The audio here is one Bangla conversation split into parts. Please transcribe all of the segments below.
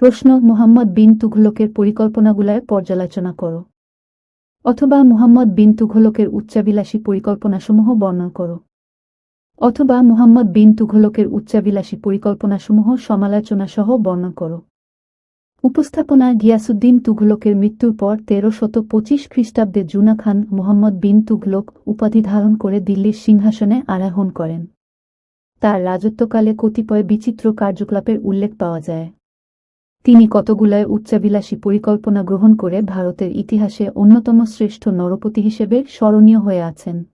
প্রশ্ন মুহাম্মদ বিন তুঘলকের পরিকল্পনাগুলায় পর্যালোচনা করো। অথবা মুহাম্মদ বিন তুঘলকের উচ্চাবিলাসী পরিকল্পনাসমূহ বর্ণনা করো। অথবা মুহাম্মদ বিন তুঘলকের উচ্চাবিলাসী পরিকল্পনাসমূহ সমালোচনা সহ বর্ণনা করো। উপস্থাপনা গিয়াসুদ্দিন তুঘলকের মৃত্যুর পর তেরো শত পঁচিশ খ্রিস্টাব্দে জুনা খান মোহাম্মদ বিন তুঘলক উপাধি ধারণ করে দিল্লির সিংহাসনে আরোহণ করেন। তার রাজত্বকালে কতিপয় বিচিত্র কার্যকলাপের উল্লেখ পাওয়া যায়। তিনি কতগুলায় উচ্চাবিলাসী পরিকল্পনা গ্রহণ করে ভারতের ইতিহাসে অন্যতম শ্রেষ্ঠ নরপতি হিসেবে স্মরণীয় হয়ে আছেন।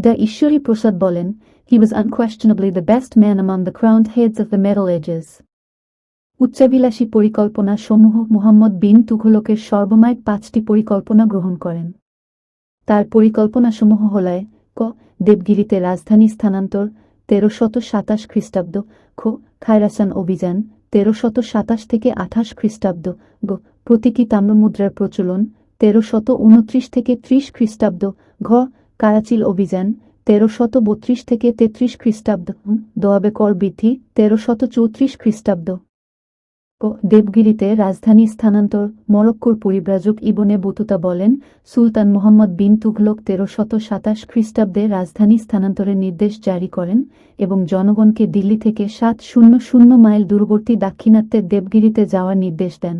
দ্য ঈশ্বরী প্রসাদ বলেন he was unquestionably the best man among the crowned heads of the medieval ages উচ্চাবিলাসী পরিকল্পনা সমূহ মোহাম্মদ বিন তুঘলকের সর্বমায় পাঁচটি পরিকল্পনা গ্রহণ করেন। তার পরিকল্পনাসমূহ হলায় ক, দেবগিরিতে রাজধানী স্থানান্তর তেরো শত সাতাশ খ্রিস্টাব্দ, খ, খায়রাসান অভিযান তেরো শত সাতাশ থেকে আঠাশ খ্রিস্টাব্দ। প্রতীকী তাম্রমুদ্রার প্রচলন। তেরোশত উনত্রিশ থেকে ত্রিশ খ্রিস্টাব্দ। ঘ, কারাচিল অভিযান। তেরোশত বত্রিশ থেকে তেত্রিশ খ্রিস্টাব্দ। দোয়াবে কর বৃদ্ধি। তেরোশত চৌত্রিশ খ্রিস্টাব্দ। দেবগিরিতে রাজধানী স্থানান্তর মরক্কোর পরিব্রাজক ইবনে বতুতা বলেন, সুলতান মোহাম্মদ বিন তুঘলক তেরো শত সাতাশ খ্রিস্টাব্দে রাজধানী স্থানান্তরের নির্দেশ জারি করেন এবং জনগণকে দিল্লি থেকে সাত শূন্য শূন্য মাইল দূরবর্তী দাক্ষিণাত্যের দেবগিরিতে যাওয়ার নির্দেশ দেন।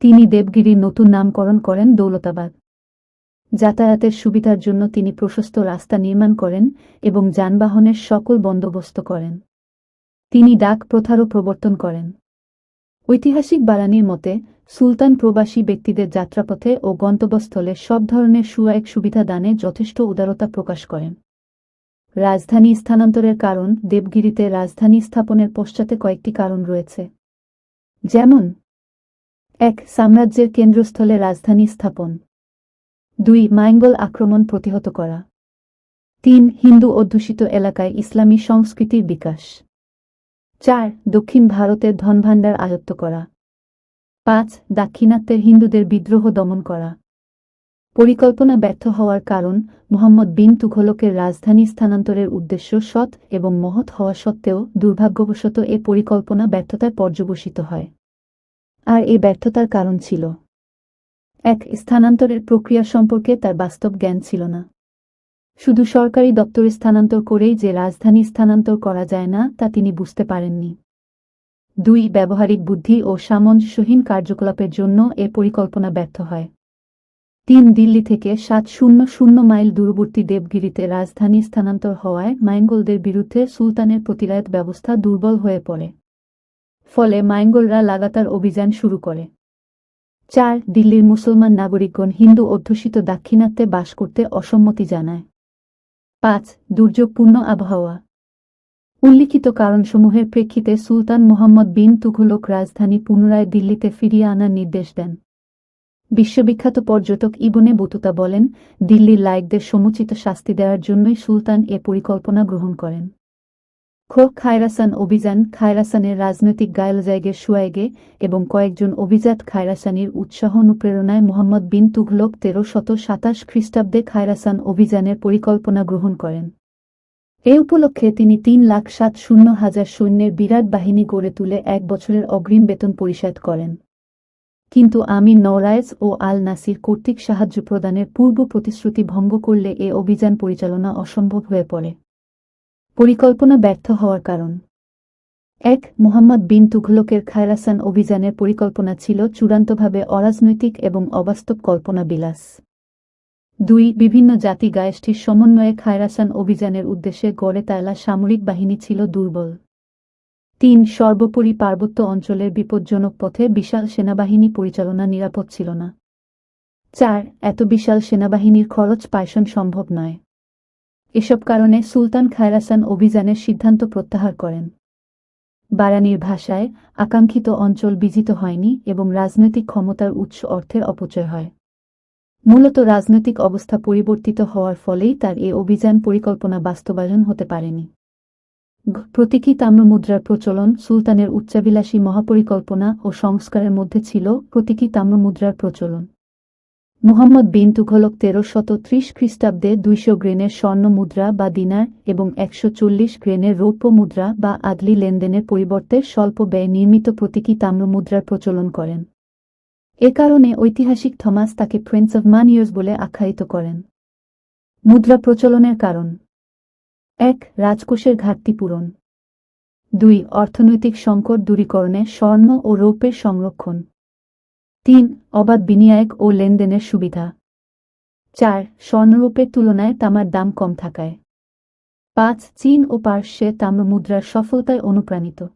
তিনি দেবগিরির নতুন নামকরণ করেন দৌলতাবাদ। যাতায়াতের সুবিধার জন্য তিনি প্রশস্ত রাস্তা নির্মাণ করেন এবং যানবাহনের সকল বন্দোবস্ত করেন। তিনি ডাক প্রথারও প্রবর্তন করেন। ঐতিহাসিক বারানির মতে, সুলতান প্রবাসী ব্যক্তিদের যাত্রাপথে ও গন্তব্যস্থলে সব ধরনের সুয়ায়ক সুবিধা দানে যথেষ্ট উদারতা প্রকাশ করেন। রাজধানী স্থানান্তরের কারণ দেবগিরিতে রাজধানী স্থাপনের পশ্চাতে কয়েকটি কারণ রয়েছে। যেমন, এক, সাম্রাজ্যের কেন্দ্রস্থলে রাজধানী স্থাপন। দুই মাইঙ্গল আক্রমণ প্রতিহত করা। তিন, হিন্দু অধ্যুষিত এলাকায় ইসলামী সংস্কৃতির বিকাশ। চার, দক্ষিণ ভারতের ধনভাণ্ডার আয়ত্ত করা। পাঁচ, দাক্ষিণাত্যের হিন্দুদের বিদ্রোহ দমন করা। পরিকল্পনা ব্যর্থ হওয়ার কারণ, মোহাম্মদ বিন তুঘলকের রাজধানী স্থানান্তরের উদ্দেশ্য সৎ এবং মহৎ হওয়া সত্ত্বেও দুর্ভাগ্যবশত এ পরিকল্পনা ব্যর্থতায় পর্যবসিত হয়। আর এ ব্যর্থতার কারণ ছিল। এক, স্থানান্তরের প্রক্রিয়া সম্পর্কে তার বাস্তব জ্ঞান ছিল না। শুধু সরকারি দপ্তরে স্থানান্তর করেই যে রাজধানী স্থানান্তর করা যায় না, তা তিনি বুঝতে পারেননি। দুই, ব্যবহারিক বুদ্ধি ও সামঞ্জস্যহীন কার্যকলাপের জন্য এ পরিকল্পনা ব্যর্থ হয়। তিন, দিল্লি থেকে সাত শূন্য শূন্য মাইল দূরবর্তী দেবগিরিতে রাজধানী স্থানান্তর হওয়ায় মাইঙ্গলদের বিরুদ্ধে সুলতানের প্রতিরায়ত ব্যবস্থা দুর্বল হয়ে পড়ে। ফলে মাইঙ্গলরা লাগাতার অভিযান শুরু করে। চার, দিল্লির মুসলমান নাগরিকগণ হিন্দু অধ্যুষিত দাক্ষিণাত্যে বাস করতে অসম্মতি জানায়। পাঁচ, দুর্যোগপূর্ণ আবহাওয়া। উল্লিখিত কারণসমূহের প্রেক্ষিতে সুলতান মোহাম্মদ বিন তুঘলক রাজধানী পুনরায় দিল্লিতে ফিরিয়ে আনার নির্দেশ দেন। বিশ্ববিখ্যাত পর্যটক ইবনে বতুতা বলেন, দিল্লির লায়কদের সমুচিত শাস্তি দেওয়ার জন্যই সুলতান এ পরিকল্পনা গ্রহণ করেন। খ খায়রাসান অভিযান খায়রাসানের রাজনৈতিক গায়ল গায়লজায়গের সুয়ায়গে এবং কয়েকজন অভিজাত খায়রাসানির উৎসাহ অনুপ্রেরণায় মোহাম্মদ বিন তুঘলক তেরো শত সাতাশ খ্রিস্টাব্দে খায়রাসান অভিযানের পরিকল্পনা গ্রহণ করেন। এ উপলক্ষে তিনি তিন লাখ সাত শূন্য হাজার সৈন্যের বিরাট বাহিনী গড়ে তুলে এক বছরের অগ্রিম বেতন পরিশোধ করেন। কিন্তু আমি নওরায়েজ ও আল নাসির কর্তৃক সাহায্য প্রদানের পূর্ব প্রতিশ্রুতি ভঙ্গ করলে এ অভিযান পরিচালনা অসম্ভব হয়ে পড়ে। পরিকল্পনা ব্যর্থ হওয়ার কারণ। এক, মোহাম্মদ বিন তুঘলকের খায়রাসান অভিযানের পরিকল্পনা ছিল চূড়ান্তভাবে অরাজনৈতিক এবং অবাস্তব কল্পনা বিলাস দুই, বিভিন্ন জাতি গায়েষ্ঠীর সমন্বয়ে খায়রাসান অভিযানের উদ্দেশ্যে গড়ে তালা সামরিক বাহিনী ছিল দুর্বল। তিন, সর্বোপরি পার্বত্য অঞ্চলের বিপজ্জনক পথে বিশাল সেনাবাহিনী পরিচালনা নিরাপদ ছিল না। চার, এত বিশাল সেনাবাহিনীর খরচ পায়সন সম্ভব নয়। এসব কারণে সুলতান খায়রাসান অভিযানের সিদ্ধান্ত প্রত্যাহার করেন। বারানির ভাষায়, আকাঙ্ক্ষিত অঞ্চল বিজিত হয়নি এবং রাজনৈতিক ক্ষমতার উৎস অর্থের অপচয় হয়। মূলত রাজনৈতিক অবস্থা পরিবর্তিত হওয়ার ফলেই তার এ অভিযান পরিকল্পনা বাস্তবায়ন হতে পারেনি। প্রতীকী তাম্রমুদ্রার প্রচলন সুলতানের উচ্চাবিলাসী মহাপরিকল্পনা ও সংস্কারের মধ্যে ছিল প্রতীকী তাম্রমুদ্রার প্রচলন। মুহাম্মদ বিন তুঘলক তেরো শত ত্রিশ খ্রিস্টাব্দে দুইশো গ্রেনের স্বর্ণ মুদ্রা বা দিনার এবং একশো চল্লিশ গ্রেনের রৌপ্য মুদ্রা বা আদলি লেনদেনের পরিবর্তে স্বল্প ব্যয় নির্মিত প্রতীকী তাম্র মুদ্রার প্রচলন করেন। এ কারণে ঐতিহাসিক থমাস তাকে প্রিন্স অব মানিয়ার্স বলে আখ্যায়িত করেন। মুদ্রা প্রচলনের কারণ। এক, রাজকোষের ঘাটতি পূরণ। দুই, অর্থনৈতিক সংকট দূরীকরণে স্বর্ণ ও রৌপ্যের সংরক্ষণ। তিন, অবাধ বিনিয়োগ ও লেনদেনের সুবিধা। চার স্বর্ণরূপের তুলনায় তামার দাম কম থাকায়। পাঁচ, চীন ও পার্শ্বে তাম্রমুদ্রার সফলতায় অনুপ্রাণিত।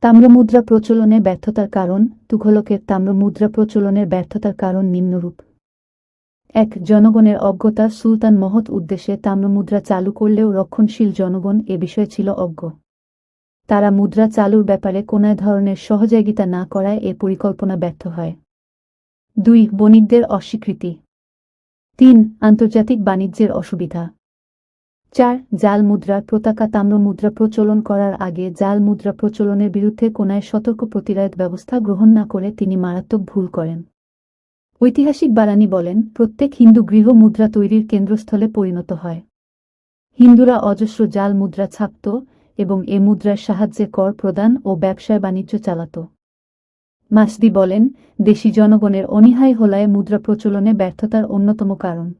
তাম্রমুদ্রা প্রচলনে ব্যর্থতার কারণ, তুঘলকের তাম্রমুদ্রা প্রচলনের ব্যর্থতার কারণ নিম্নরূপ। এক, জনগণের অজ্ঞতা সুলতান মহৎ উদ্দেশ্যে তাম্রমুদ্রা চালু করলেও রক্ষণশীল জনগণ এ বিষয়ে ছিল অজ্ঞ। তারা মুদ্রা চালুর ব্যাপারে কোনো ধরনের সহযোগিতা না করায় এ পরিকল্পনা ব্যর্থ হয়। দুই, বণিকদের অস্বীকৃতি। তিন, আন্তর্জাতিক বাণিজ্যের অসুবিধা। চার, জাল মুদ্রার প্রতাকা তাম্র মুদ্রা প্রচলন করার আগে জাল মুদ্রা প্রচলনের বিরুদ্ধে কোনায় সতর্ক প্রতিরোধ ব্যবস্থা গ্রহণ না করে তিনি মারাত্মক ভুল করেন। ঐতিহাসিক বারানি বলেন, প্রত্যেক হিন্দু গৃহ মুদ্রা তৈরির কেন্দ্রস্থলে পরিণত হয়। হিন্দুরা অজস্র জাল মুদ্রা ছাপত এবং এ মুদ্রার সাহায্যে কর প্রদান ও ব্যবসায় বাণিজ্য চালাত। মাসদি বলেন, দেশি জনগণের অনীহাই হলায় মুদ্রা প্রচলনে ব্যর্থতার অন্যতম কারণ।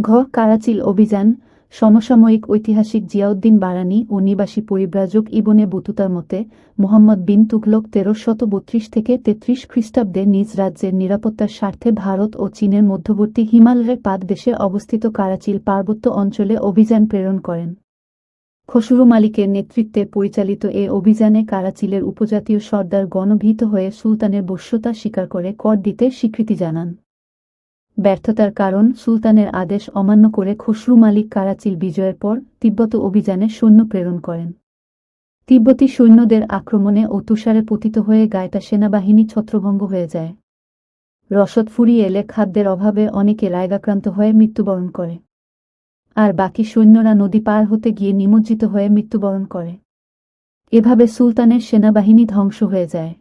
ঘ. কারাচিল অভিযান, সমসাময়িক ঐতিহাসিক জিয়াউদ্দিন বারানি ও নিবাসী পরিব্রাজক ইবনে বুতুতার মতে, মোহাম্মদ বিন তুঘলক তেরো শত বত্রিশ থেকে তেত্রিশ খ্রিস্টাব্দে নিজ রাজ্যের নিরাপত্তার স্বার্থে ভারত ও চীনের মধ্যবর্তী হিমালয়ের পাদদেশে অবস্থিত কারাচিল পার্বত্য অঞ্চলে অভিযান প্রেরণ করেন। খসরু মালিকের নেতৃত্বে পরিচালিত এ অভিযানে কারাচিলের উপজাতীয় সর্দার গণভীত হয়ে সুলতানের বশ্যতা স্বীকার করে কর দিতে স্বীকৃতি জানান। ব্যর্থতার কারণ সুলতানের আদেশ অমান্য করে খসরু মালিক কারাচিল বিজয়ের পর তিব্বত অভিযানে সৈন্য প্রেরণ করেন। তিব্বতী সৈন্যদের আক্রমণে ও তুষারে পতিত হয়ে গায়টা সেনাবাহিনী ছত্রভঙ্গ হয়ে যায়। রসদ ফুরিয়ে এলে খাদ্যের অভাবে অনেকে রায়গাক্রান্ত হয়ে মৃত্যুবরণ করে। আর বাকি সৈন্যরা নদী পার হতে গিয়ে নিমজ্জিত হয়ে মৃত্যুবরণ করে। এভাবে সুলতানের সেনাবাহিনী ধ্বংস হয়ে যায়।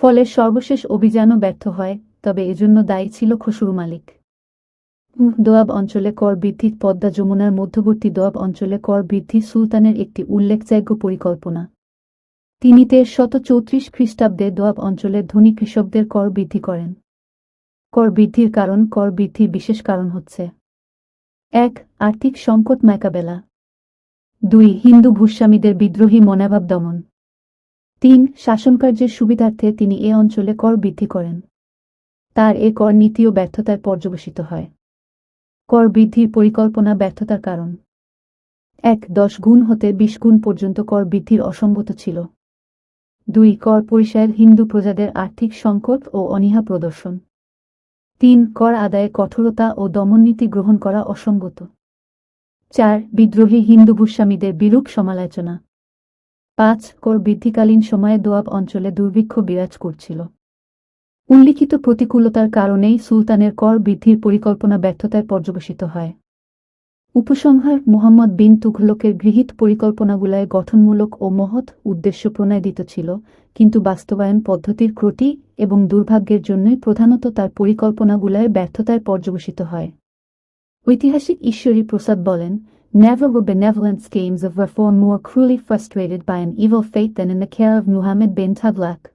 ফলে সর্বশেষ অভিযানও ব্যর্থ হয়, তবে এজন্য দায়ী ছিল খসুর মালিক। দোয়াব অঞ্চলে কর বৃদ্ধি পদ্মা যমুনার মধ্যবর্তী দোয়াব অঞ্চলে কর বৃদ্ধি সুলতানের একটি উল্লেখযোগ্য পরিকল্পনা। তিনি তের শত চৌত্রিশ খ্রিস্টাব্দে দোয়াব অঞ্চলে ধনী কৃষকদের কর বৃদ্ধি করেন। কর বৃদ্ধির কারণ, কর বৃদ্ধির বিশেষ কারণ হচ্ছে এক, আর্থিক সংকট মোকাবেলা। দুই, হিন্দু ভূস্বামীদের বিদ্রোহী মনোভাব দমন। তিন, শাসনকার্যের সুবিধার্থে তিনি এ অঞ্চলে কর বৃদ্ধি করেন। তার এ কর নীতিও ব্যর্থতায় পর্যবসিত হয়। কর বৃদ্ধির পরিকল্পনা ব্যর্থতার কারণ। এক, দশ গুণ হতে বিশ গুণ পর্যন্ত কর বৃদ্ধির অসম্ভত ছিল। দুই, কর পরিষের হিন্দু প্রজাদের আর্থিক সংকট ও অনীহা প্রদর্শন। তিন কর আদায়ে কঠোরতা ও দমননীতি গ্রহণ করা অসঙ্গত। চার, বিদ্রোহী হিন্দু ভূস্বামীদের বিরূপ সমালোচনা। পাঁচ, কর বৃদ্ধিকালীন সময়ে দোয়াব অঞ্চলে দুর্ভিক্ষ বিরাজ করছিল। উল্লিখিত প্রতিকূলতার কারণেই সুলতানের কর বৃদ্ধির পরিকল্পনা ব্যর্থতায় পর্যবসিত হয়। উপসংহার মোহাম্মদ বিন তুঘলকের গৃহীত পরিকল্পনাগুলায় গঠনমূলক ও মহৎ উদ্দেশ্য প্রণয়দিত ছিল, কিন্তু বাস্তবায়ন পদ্ধতির ক্রটি এবং দুর্ভাগ্যের জন্যই প্রধানত তার পরিকল্পনাগুলায় ব্যর্থতায় পর্যবসিত হয় ঐতিহাসিক ঈশ্বরী প্রসাদ বলেন, Never were benevolent schemes of reform more cruelly frustrated by an evil fate than in the care of Muhammad bin Tughlaq.